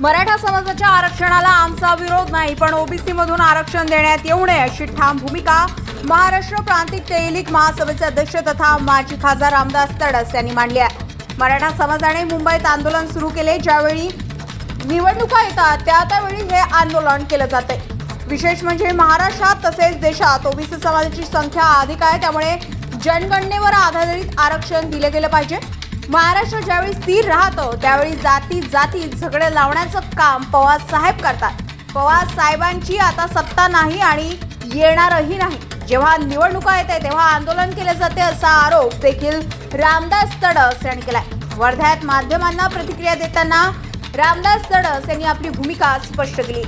मराठा समाजाच्या आरक्षणाला आमचा विरोध नाही पण ओबीसी मधून आरक्षण देण्यात येऊ नये अशी ठाम भूमिका महाराष्ट्र प्रांतिक तेलिक महासभेचे अध्यक्ष तथा माजी खासदार रामदास तडस यांनी मांडली आहे. मराठा समाजाने मुंबईत आंदोलन सुरू केले ज्यावेळी निवडणुका येतात त्या त्यावेळी हे आंदोलन केलं जाते. विशेष म्हणजे महाराष्ट्रात तसेच देशात ओबीसी समाजाची संख्या अधिक आहे त्यामुळे जनगणनेवर आधारित आरक्षण दिले गेलं पाहिजे. महाराष्ट्र ज्यावेळी स्थिर राहतो त्यावेळी जाती जाती झगडे लावण्याचं काम पवार साहेब करतात. पवार साहेबांची आता सत्ता नाही आणि येणारही नाही. जेव्हा निवडणुका येते तेव्हा आंदोलन केले जाते असा आरोप देखील रामदास तडस यांनी केलाय. वर्ध्यात माध्यमांना प्रतिक्रिया देताना रामदास तडस यांनी आपली भूमिका स्पष्ट केली.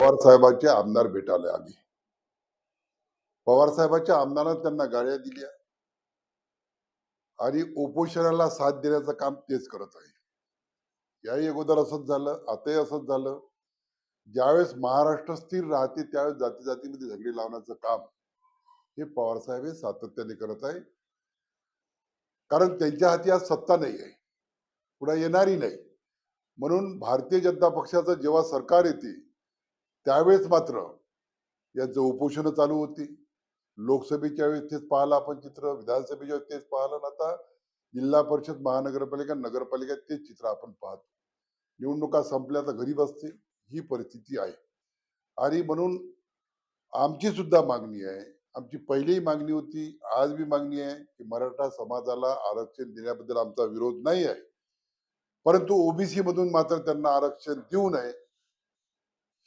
पवार साहेबांचे आमदार भेटायला आले. पवार साहेबांच्या आमदारांना त्यांना गाड्या दिल्या. आणि उपोषणाला साथ देण्याचं काम तेच करत आहे. याही अगोदर असंच झालं आताही असंच झालं. ज्यावेळेस महाराष्ट्र स्थिर राहते त्यावेळेस जाती जातीमध्ये झगडे लावण्याचं काम हे पवारसाहेब हे सातत्याने करत आहे. कारण त्यांच्या हाती आज सत्ता नाही आहे. पुढे येणारी नाही. म्हणून भारतीय जनता पक्षाचं जेव्हा सरकार येते त्यावेळेस मात्र यांचं उपोषण चालू होती. लोकसभेच्या वेळेस तेच पाहिलं आपण चित्र विधानसभेच्या वेळेस तेच पाहिलं ना आता? जिल्हा परिषद महानगरपालिका नगरपालिका तेच चित्र आपण पाहतो. निवडणुका संपल्या तर घरी बसते ही परिस्थिती आहे. आणि म्हणून आमची सुद्धा मागणी आहे. आमची पहिलीही मागणी होती आज बी मागणी आहे की मराठा समाजाला आरक्षण देण्याबद्दल आमचा विरोध नाही आहे. परंतु ओबीसी मधून मात्र त्यांना आरक्षण देऊ नये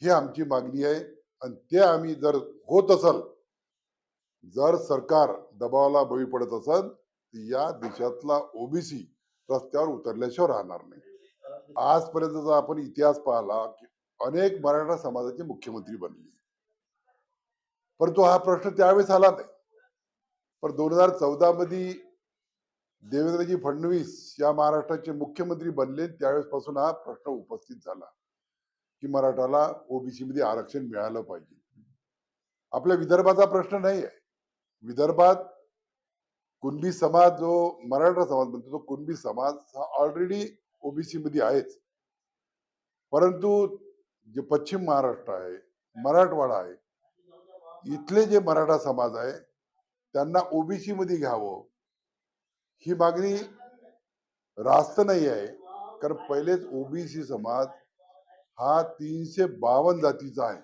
ही आमची मागणी आहे. आणि ते आम्ही जर होत असल जर सरकार दबावाला बळी पडत असत तर या देशातला ओबीसी रस्त्यावर उतरल्याशिवाय राहणार नाही. आजपर्यंतचा आपण इतिहास पाहिला की अनेक मराठा समाजाचे मुख्यमंत्री बनले. परंतु हा प्रश्न त्यावेळेस आला नाही. पण दोन हजार चौदा मध्ये देवेंद्रजी फडणवीस या महाराष्ट्राचे मुख्यमंत्री बनले त्यावेळेस पासून हा प्रश्न उपस्थित झाला की मराठाला ओबीसी मध्ये आरक्षण मिळालं पाहिजे. आपल्या विदर्भाचा प्रश्न नाही आहे विदर्भात कुणबी समाज जो मराठा समाज म्हणतो तो कुणबी समाज हा ऑलरेडी ओबीसी मध्ये आहेच. परंतु जे पश्चिम महाराष्ट्र आहे मराठवाडा आहे इथले जे मराठा समाज आहे त्यांना ओबीसी मध्ये घ्यावं ही मागणी रास्त नाही आहे. कारण पहिलेच ओबीसी समाज हा तीनशे बावन्न जातीचा आहे.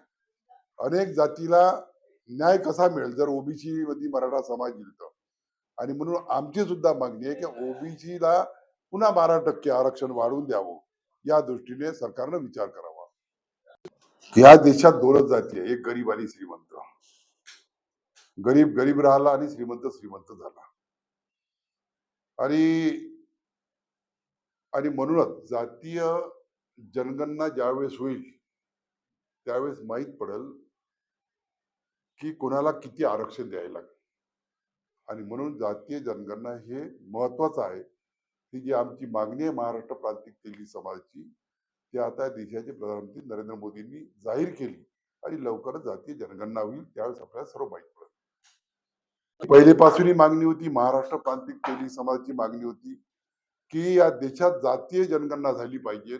अनेक जातीला न्याय कसा मिळेल? जर ओबीसी मध्ये मराठा समाज तर आणि म्हणून आमची सुद्धा मागणी आहे की ओबीसीला पुन्हा बारा टक्के आरक्षण वाढवून द्यावं. या दृष्टीने सरकारनं विचार करावा. या देशात दोनच जाती आहे एक गरीब आणि श्रीमंत. गरीब गरीब राहिला आणि श्रीमंत श्रीमंत झाला. आणि आणि म्हणूनच जातीय जनगणना ज्यावेळेस होईल त्यावेळेस माहीत पडेल की कोणाला किती आरक्षण द्यायला लागेल? आणि म्हणून जातीय जनगणना हे महत्वाचं आहे. ती जी आमची मागणी आहे महाराष्ट्र प्रांतिक तेली समाजाची ती आता देशाचे प्रधानमंत्री नरेंद्र मोदींनी जाहीर केली आणि लवकरच जातीय जनगणना होईल त्यावेळेस आपल्याला सर्व माहिती पडेल. पहिलेपासून ही मागणी होती महाराष्ट्र प्रांतिक तेली समाजाची मागणी होती की या देशात जातीय जनगणना झाली पाहिजे.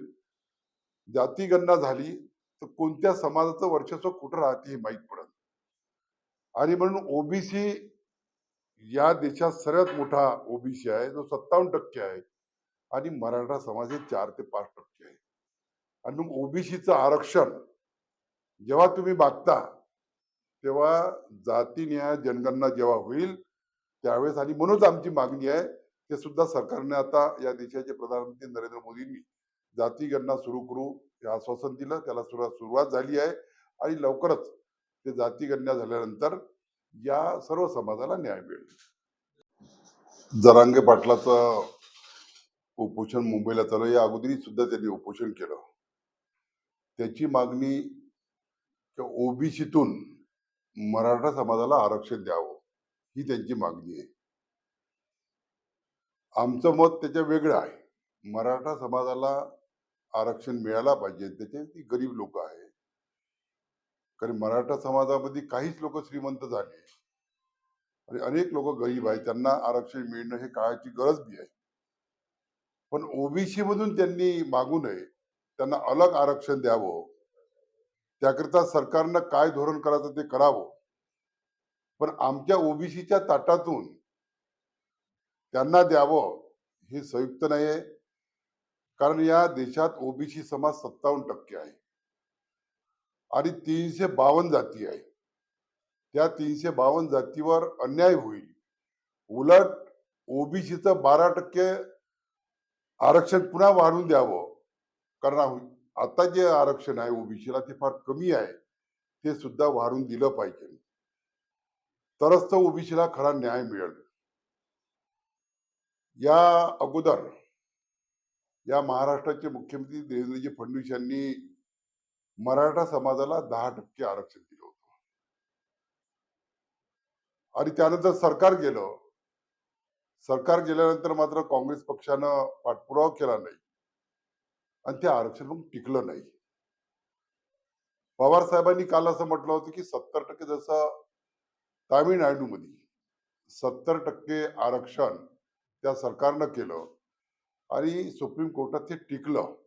जाती गणना झाली तर कोणत्या समाजाचं वर्चस्व कुठं राहते हे माहीत पडत आणि म्हणून ओबीसी या देशात सर्वात मोठा ओबीसी आहे. जो सत्तावन्न टक्के आहे. आणि मराठा समाज हे चार ते पाच टक्के आहे. आणि मग ओबीसीचं आरक्षण जेव्हा तुम्ही मागता तेव्हा जातीन्याय जनगणना जेव्हा होईल त्यावेळेस आणि म्हणूनच आमची मागणी आहे ते सुद्धा सरकारने आता या देशाचे प्रधानमंत्री नरेंद्र मोदींनी जातीगणना सुरू करू हे आश्वासन दिलं. त्याला सुरुवात सुरुवात झाली आहे. आणि लवकरच ते जाती झाल्यानंतर या सर्व समाजाला न्याय मिळेल. जरांगे पाटलाचं उपोषण मुंबईला चालू या अगोदरी सुद्धा त्यांनी उपोषण केलं. त्याची मागणी ओबीसीतून मराठा समाजाला आरक्षण द्यावं ही त्यांची मागणी आहे. आमचं मत त्याच्या वेगळं आहे. मराठा समाजाला आरक्षण मिळायला पाहिजे. त्याचे ती गरीब लोक आहे कारण मराठा समाजामध्ये काहीच लोक श्रीमंत झाले आणि अनेक लोक गरीब आहेत त्यांना आरक्षण मिळणं हे काळाची गरज बी आहे. पण ओबीसी मधून त्यांनी मागू नये त्यांना अलग आरक्षण द्यावं त्याकरिता सरकारनं काय धोरण करायचं ते करावं. पण आमच्या ओबीसीच्या ताटातून त्यांना द्यावं हे संयुक्त नाही आहे कारण या देशात ओबीसी समाज सत्तावन्न टक्के आहे. आणि तीनशे बावन्न जाती आहे. त्या तीनशे बावन्न जातीवर अन्याय होईल. उलट ओबीसीचं बारा टक्के आरक्षण पुन्हा वाढवून द्यावं. कारण आता जे आरक्षण आहे ओबीसीला ते फार कमी आहे. ते सुद्धा वाढून दिलं पाहिजे. तरच तर ओबीसीला खरा न्याय मिळेल. या अगोदर या महाराष्ट्राचे मुख्यमंत्री देवेंद्रजी फडणवीस यांनी मराठा समाजाला दहा टक्के आरक्षण दिलं होतं. आणि त्यानंतर सरकार गेलं. सरकार गेल्यानंतर मात्र काँग्रेस पक्षानं पाठपुरावा केला नाही. आणि ते आरक्षण मग टिकलं नाही. पवार साहेबांनी काल असं म्हटलं होतं की सत्तर टक्के जसं तामिळनाडूमध्ये सत्तर टक्के आरक्षण त्या सरकारनं केलं आणि सुप्रीम कोर्टात ते टिकलं.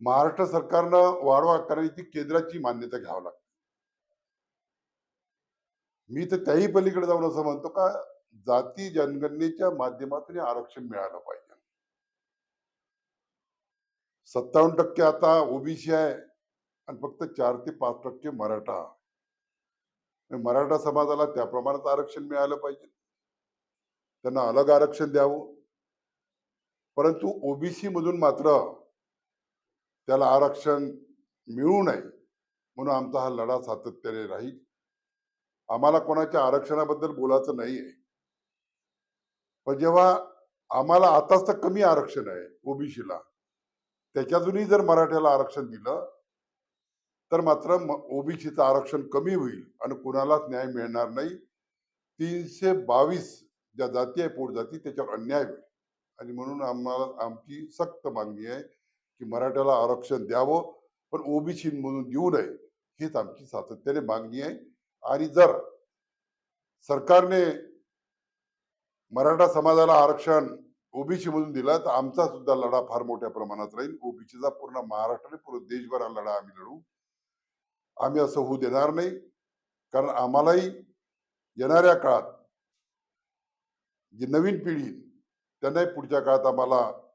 महाराष्ट्र सरकारनं वाढवा कारण ती केंद्राची मान्यता घ्यावं लागते. मी तर त्याही पलीकडे जाऊन असं म्हणतो का जाती जनगणनेच्या माध्यमातून हे आरक्षण मिळालं पाहिजे. सत्तावन्न टक्के आता ओबीसी आहे आणि फक्त चार ते पाच टक्के मराठा. मराठा समाजाला त्या प्रमाणात आरक्षण मिळालं पाहिजे. त्यांना अलग आरक्षण द्यावं. परंतु ओबीसी मधून मात्र त्याला आरक्षण मिळू नये म्हणून आमचा हा लढा सातत्याने राहील. आम्हाला कोणाच्या आरक्षणाबद्दल बोलायचं नाही आहे पण जेव्हा आम्हाला आताच तर कमी आरक्षण आहे ओबीसीला त्याच्यातूनही जर मराठ्याला आरक्षण दिलं तर मात्र ओबीसीचं आरक्षण कमी होईल आणि कुणालाच न्याय मिळणार नाही. तीनशे बावीस ज्या जाती आहे पोट जाती त्याच्यावर अन्याय होईल. आणि म्हणून आम्हाला आमची सक्त मागणी आहे की मराठ्याला आरक्षण द्यावं पण ओबीसी म्हणून देऊ नये हीच आमची सातत्याने मागणी आहे. आणि जर सरकारने मराठा समाजाला आरक्षण ओबीसी मधून दिला तर आमचा सुद्धा लढा फार मोठ्या प्रमाणात राहील. ओबीसीचा पूर्ण महाराष्ट्र आणि पूर्ण देशभर हा लढा आम्ही लढू. आम्ही असं होऊ देणार नाही. कारण आम्हालाही येणाऱ्या काळात जी नवीन पिढी त्यांनाही पुढच्या काळात आम्हाला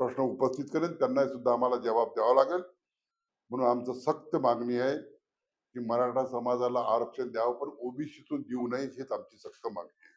प्रश्न उपस्थित करेल त्यांनाही सुद्धा आम्हाला जबाब द्यावा लागेल. म्हणून आमचं सक्त मागणी आहे की मराठा समाजाला आरक्षण द्यावं पण ओबीसीतून देऊ नये हेच आमची सक्त मागणी आहे.